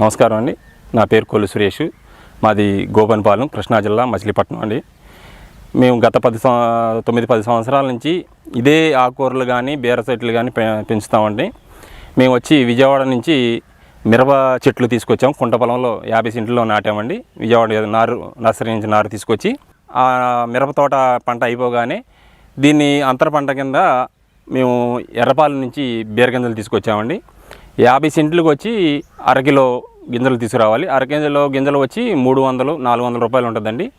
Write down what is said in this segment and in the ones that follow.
నమస్కారం అండి. నా పేరు కొల్లు సురేష్. మాది గోపన్పాలెం కృష్ణా జిల్లా మచిలీపట్నం అండి. మేము గత పది సం తొమ్మిది పది సంవత్సరాల నుంచి ఇదే ఆకుకూరలు కానీ బీర చెట్లు కానీ పె పెంచుతామండి. మేము వచ్చి విజయవాడ నుంచి మిరప చెట్లు తీసుకొచ్చాం. కుంట పొలంలో యాభై సెంట్లో నాటామండి. విజయవాడ నారు నర్సరీ నుంచి నారు తీసుకొచ్చి ఆ మిరప తోట పంట అయిపోగానే దీన్ని అంతర పంట కింద మేము ఎర్రపాలెం నుంచి బీరగింజలు తీసుకొచ్చామండి. యాభై సెంట్లకు వచ్చి అరకిలో గింజలు తీసుకురావాలి. అరకిలో గింజలు వచ్చి మూడు వందలు నాలుగు వందల రూపాయలు ఉంటుందండి.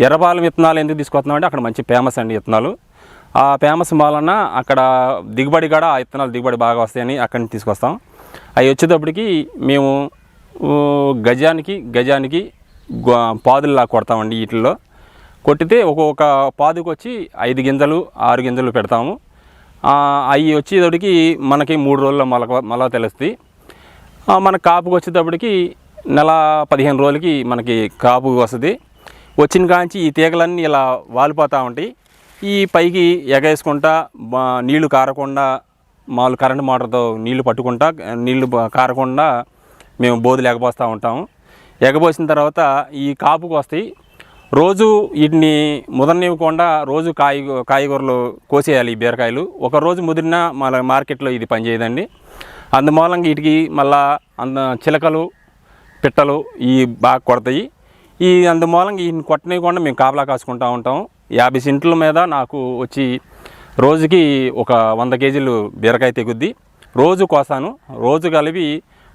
ఎర్రపాలెం విత్తనాలు ఎందుకు తీసుకొస్తున్నామంటే అక్కడ మంచి ఫేమస్ అండి విత్తనాలు. ఆ ఫేమస్ వలన అక్కడ దిగుబడి కూడా ఆ విత్తనాలు దిగుబడి బాగా వస్తాయని అక్కడి నుంచి తీసుకొస్తాం. అవి వచ్చేటప్పటికి మేము గజానికి గజానికి గో- పాదుల్లా కొడతామండి వీటిల్లో. కొట్టితే ఒక్కొక్క పాదుకు వచ్చి ఐదు గింజలు ఆరు గింజలు పెడతాము. అవి వచ్చేటప్పటికి మనకి మూడు రోజుల్లో మొలక మొల తెలుస్తాయి మన కాపుకి వచ్చేటప్పటికి నెల పదిహేను రోజులకి మనకి కాపు వస్తుంది. వచ్చిన కాంచి ఈ తీగలన్నీ ఇలా వాలిపోతూ ఉంటాయి. ఈ పైకి ఎగేసుకుంటా నీళ్ళు కారకుండా మామూలు కరెంట్ మోటార్తో నీళ్ళు పట్టుకుంటా నీళ్ళు కారకుండా మేము బోధులు ఎగబోస్తూ ఉంటాము. ఎగపోసిన తర్వాత ఈ కాపుకు వస్తాయి. రోజు వీటిని ముదరనివ్వకుండా రోజు కాయ కాయగూరలు కోసేయాలి ఈ బీరకాయలు. ఒక రోజు ముదిరినా మన మార్కెట్లో ఇది పనిచేయదండి. అందుమూలంగా వీటికి మళ్ళా అంద చిలకలు పిట్టలు ఈ బాగా కొడతాయి. ఈ అందుమూలంగా ఈ కొట్టనివ్వకుండా మేము కాపలా కాసుకుంటూ ఉంటాం. యాభై సెంట్ల మీద నాకు వచ్చి రోజుకి ఒక వంద కేజీలు బీరకాయ తెగుద్ది. రోజు కోసాను రోజు కలిపి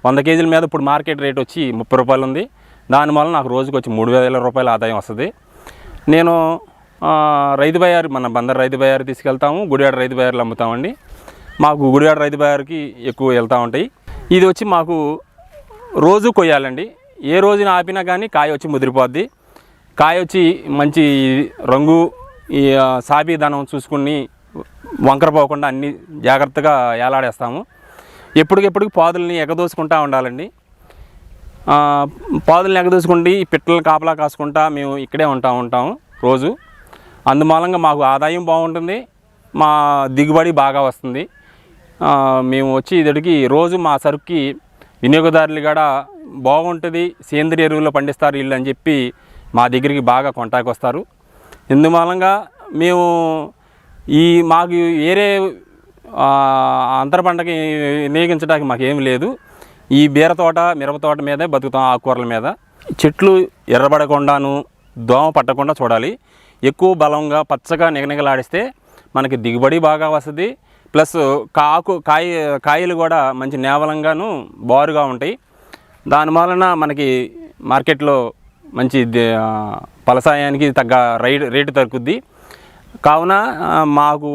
వంద కేజీల మీద ఇప్పుడు మార్కెట్ రేట్ వచ్చి ముప్పై రూపాయలు ఉంది దానివల్ల నాకు రోజుకి వచ్చి మూడు వేల రూపాయల ఆదాయం వస్తుంది. నేను రైతు బయారు మన బందర్ రైతు బయారు తీసుకెళ్తాము గుడివాడ రైతు బయారులు అమ్ముతామండి. మాకు గుడివాడ రైతు బయారుకి ఎక్కువ వెళ్తూ ఉంటాయి. ఇది వచ్చి మాకు రోజు కొయ్యాలండి. ఏ రోజున ఆపినా కానీ కాయ వచ్చి ముదిరిపోద్ది. కాయ వచ్చి మంచి రంగు ఈ ఆ, సాబీదనం చూసుకుని వంకర పోకుండా అన్ని జాగ్రత్తగా ఏలాడేస్తాము. ఎప్పటికెప్పుడు పాదుల్ని ఎగదోసుకుంటూ ఉండాలండి. పాదులను ఎగదూసుకుంటే ఈ పిట్టలు కాపలా కాసుకుంటా మేము ఇక్కడే ఉంటా ఉంటాము రోజు. అందుమూలంగా మాకు ఆదాయం బాగుంటుంది మా దిగుబడి బాగా వస్తుంది. మేము వచ్చి ఇతడికి రోజు మా సరుకుకి వినియోగదారులు కూడా బాగుంటుంది సేంద్రియ ఎరువులు పండిస్తారు వీళ్ళు అని చెప్పి మా దగ్గరికి బాగా కొంటాకి వస్తారు. ఇందుమూలంగా మేము ఈ మాకు వేరే అంతర పంటకి వినియోగించడానికి మాకేం లేదు. ఈ బీర తోట మిరప తోట మీదే బతుకుతాం ఆకుకూరల మీద. చెట్లు ఎర్రబడకుండాను దోమ పట్టకుండా చూడాలి. ఎక్కువ బలంగా పచ్చగా నిగనిగలాడిస్తే మనకి దిగుబడి బాగా వస్తుంది. ప్లస్ కాకు కాయ కాయలు కూడా మంచి నేవలంగాను బారుగా ఉంటాయి. దాని వలన మనకి మార్కెట్లో మంచి పలసాయానికి తగ్గ రై రేటు దొరుకుద్ది కావున మాకు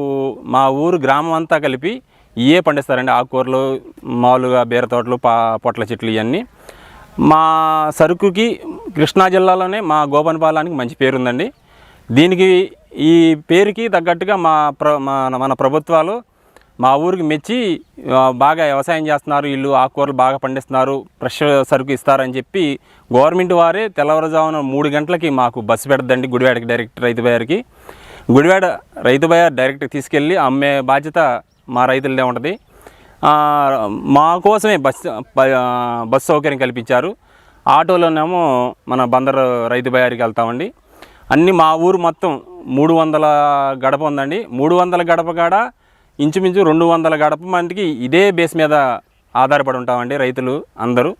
మా ఊరు గ్రామం అంతా కలిపి ఇవే పండిస్తారండి ఆకుకూరలు మామూలుగా బీర తోటలు పా పొట్ల చెట్లు ఇవన్నీ మా సరుకుకి కృష్ణా జిల్లాలోనే మా గోపనపాలానికి మంచి పేరుందండి. దీనికి ఈ పేరుకి తగ్గట్టుగా మా ప్ర మన మన ప్రభుత్వాలు మా ఊరికి మెచ్చి బాగా వ్యవసాయం చేస్తున్నారు వీళ్ళు ఆకుకూరలు బాగా పండిస్తున్నారు ఫ్రెష్ సరుకు ఇస్తారని చెప్పి గవర్నమెంట్ వారే తెల్లవారుజామున మూడు గంటలకి మాకు బస్సు పెడద్దండి గుడివాడకి డైరెక్ట్ రైతు బయారికి గుడివాడ రైతు బయార్ డైరెక్ట్ తీసుకెళ్ళి అమ్మే బాధ్యత మా రైతులదే ఉంటుంది. మా కోసమే బస్ బస్ సౌకర్యం కల్పించారు. ఆటోలోనేమో మన బందర్ రైతు బయారికి వెళ్తామండి. అన్నీ మా ఊరు మొత్తం మూడు వందల గడప ఉందండి. మూడు వందల గడప కాడ ఇంచుమించు రెండు వందల గడప మందికి ఇదే బేస్ మీద ఆధారపడి ఉంటామండి రైతులు అందరూ.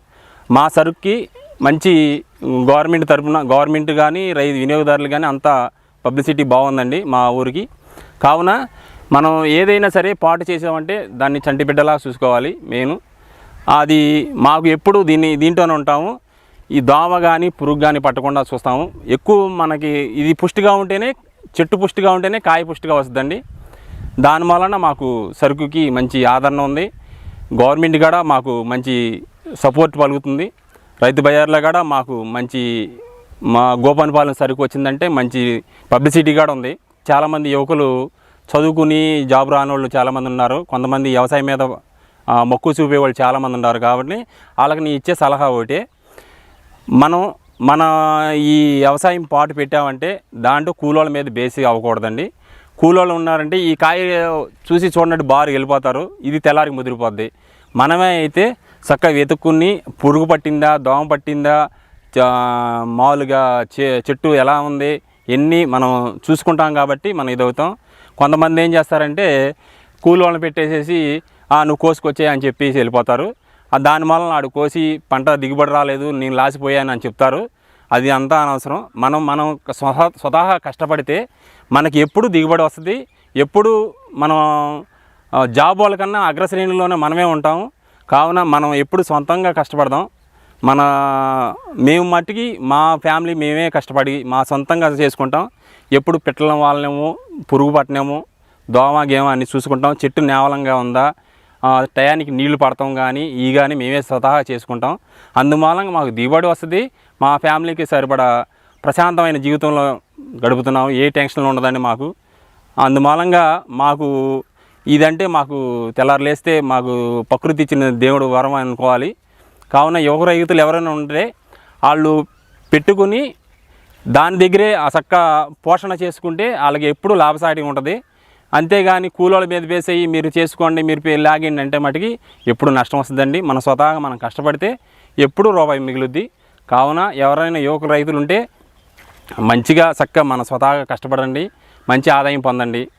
మా సరుకుకి మంచి గవర్నమెంట్ తరఫున గవర్నమెంట్ కానీ రైతు వినియోగదారులు కానీ అంతా పబ్లిసిటీ బాగుందండి మా ఊరికి. కావున మనం ఏదైనా సరే పాటు చేసామంటే దాన్ని చంటిబిడ్డలా చూసుకోవాలి మెయిన్. అది మాకు ఎప్పుడు దీన్ని దీంట్లోనే ఉంటాము. ఈ దోమ కానీ పురుగు కానీ పట్టకుండా చూస్తాము. ఎక్కువ మనకి ఇది పుష్టిగా ఉంటేనే చెట్టు పుష్టిగా ఉంటేనే కాయ పుష్టిగా వస్తుందండి. దాని వలన మాకు సరుకుకి మంచి ఆదరణ ఉంది. గవర్నమెంట్ కూడా మాకు మంచి సపోర్ట్ పలుకుతుంది. రైతు బజార్లో కూడా మాకు మంచి మా గోపాలపాలెం సరుకు వచ్చిందంటే మంచి పబ్లిసిటీ కూడా ఉంది. చాలామంది యువకులు చదువుకుని జాబ్ రాని వాళ్ళు చాలామంది ఉన్నారు. కొంతమంది వ్యవసాయం మీద ఆ, మక్కువ చూపే వాళ్ళు చాలామంది ఉన్నారు కాబట్టి వాళ్ళకి నేను ఇచ్చే సలహా ఒకటి మనం మన ఈ వ్యవసాయం పాటు పెట్టామంటే దాంట్లో కూలోళ్ళ మీద బేసి అవ్వకూడదండి. కూలోళ్ళు ఉన్నారంటే ఈ కాయ చూసి చూడనట్టు బారు వెళ్ళిపోతారు. ఇది తెల్లారికి ముదిరిపోద్ది. మనమే అయితే చక్కగా వెతుక్కుని పురుగు పట్టిందా దోమ పట్టిందా మామూలుగా చె చెట్టు ఎలా ఉంది ఎన్ని మనం చూసుకుంటాం కాబట్టి మనం ఇదవుతాం. కొంతమంది ఏం చేస్తారంటే కూలి వాళ్ళని పెట్టేసేసి "ఆ, నువ్వు కోసుకొచ్చే అని చెప్పేసి వెళ్ళిపోతారు. దాని వలన ఆడు కోసి పంట దిగుబడి రాలేదు నేను లాసిపోయాను అని చెప్తారు. అది అంతా అనవసరం. మనం మనం స్వహ స్వతహా కష్టపడితే మనకి ఎప్పుడు దిగుబడి వస్తుంది ఎప్పుడు మనం జాబ్ వాళ్ళకన్నా అగ్రశ్రేణిలోనే మనమే ఉంటాము. కావున మనం ఎప్పుడు సొంతంగా కష్టపడదాం. మన మేము మట్టికి మా ఫ్యామిలీ మేమే కష్టపడి మా సొంతంగా చేసుకుంటాం. ఎప్పుడు పిట్టల వాళ్ళనేమో పురుగు పట్టనేమో దోమ గేమ అన్ని చూసుకుంటాం. చెట్టు నేవలంగా ఉందా టయానికి నీళ్ళు పడతాం కానీ ఈ కానీ మేమే స్వతహా చేసుకుంటాం. అందుమూలంగా మాకు దిగుబడి వస్తుంది. మా ఫ్యామిలీకి సరిపడా ప్రశాంతమైన జీవితంలో గడుపుతున్నాం. ఏ టెన్షన్ ఉండదండి మాకు. అందుమూలంగా మాకు ఇదంటే మాకు తెల్లారు లేస్తే మాకు ప్రకృతి ఇచ్చిన దేవుడు వరం అనుకోవాలి. కావున యువ రైతులు ఎవరైనా ఉంటే వాళ్ళు పెట్టుకుని దాని దగ్గరే ఆ చక్క పోషణ చేసుకుంటే వాళ్ళకి ఎప్పుడు లాభసాటి ఉంటుంది. అంతేగాని కూలోళ్ళ మీద వేసేయి మీరు చేసుకోండి మీరు లాగండి అంటే మటుకి ఎప్పుడు నష్టం వస్తుందండి. మన స్వతహాగా మనం కష్టపడితే ఎప్పుడు రూపాయి మిగులుద్ది. కావున ఎవరైనా యువక రైతులు ఉంటే మంచిగా చక్కగా మన స్వతహాగా కష్టపడండి మంచి ఆదాయం పొందండి.